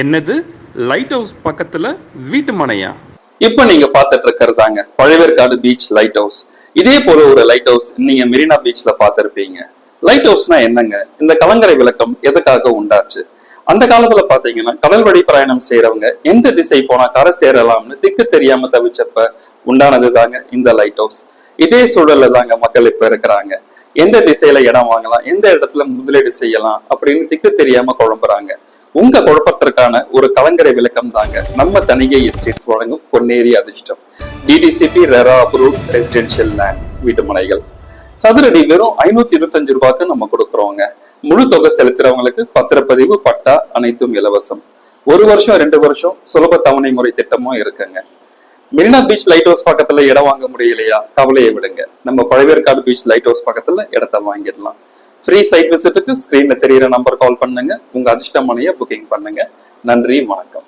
என்னது? Light house பக்கத்துல வீட்டு மனையா? இப்போ நீங்க பார்த்துட்டு இருக்கிறதாங்க பழவேற்காடு பீச் லைட் ஹவுஸ் இதே போல ஒரு லைட் ஹவுஸ் நீங்க மெரினா பீச்ல பார்த்திருப்பீங்க. லைட் ஹவுஸ்னா என்னங்க? இந்த கலங்கரை விளக்கம் எதுக்காக உண்டாச்சு? அந்த காலத்துல பாத்தீங்கன்னா கடல் வழி பிரயாணம் செய்யறவங்க எந்த திசை போனா கரை சேரலாம்னு திக்கு தெரியாம தவிச்சப்ப உண்டானது தாங்க இந்த லைட் ஹவுஸ் இதே சூழல்ல தாங்க மக்கள் இப்ப இருக்கிறாங்க. எந்த திசையில இடம் வாங்கலாம் எந்த இடத்துல முதலீடு செய்யலாம் அப்படின்னு திக்கு தெரியாம குழம்புறாங்க. உங்க குழப்பத்திற்கான ஒரு கலங்கரை விளக்கம் தாங்க நம்ம தனிகை எஸ்டேட்ஸ் வழங்கும் பொன்னேரி அதிர்ஷ்டம். DTCP RERA approve residential land வீட்டுமனைகள் சதுரடி வெறும் ஐநூத்தி இருபத்தஞ்சு ரூபாய்க்கு நம்ம கொடுக்குறோங்க. முழு தொகை செலுத்துறவங்களுக்கு பத்திரப்பதிவு பட்டா அனைத்தும் இலவசம். ஒரு வருஷம் ரெண்டு வருஷம் சுலப தவணை முறை திட்டமும் இருக்குங்க. மெரினா பீச் லைட் ஹவுஸ் பக்கத்துல இடம் வாங்க முடியலையா? கவலையை விடுங்க. நம்ம பழவேற்காடு பீச் லைட் ஹவுஸ் பக்கத்துல இடத்த வாங்கிடலாம். ஃப்ரீ சைட் விசிட்டுக்கு ஸ்க்ரீனில் தெரியிற நம்பர் கால் பண்ணுங்க. உங்கள் அதிர்ஷ்டமனையை புக்கிங் பண்ணுங்க. நன்றி வணக்கம்.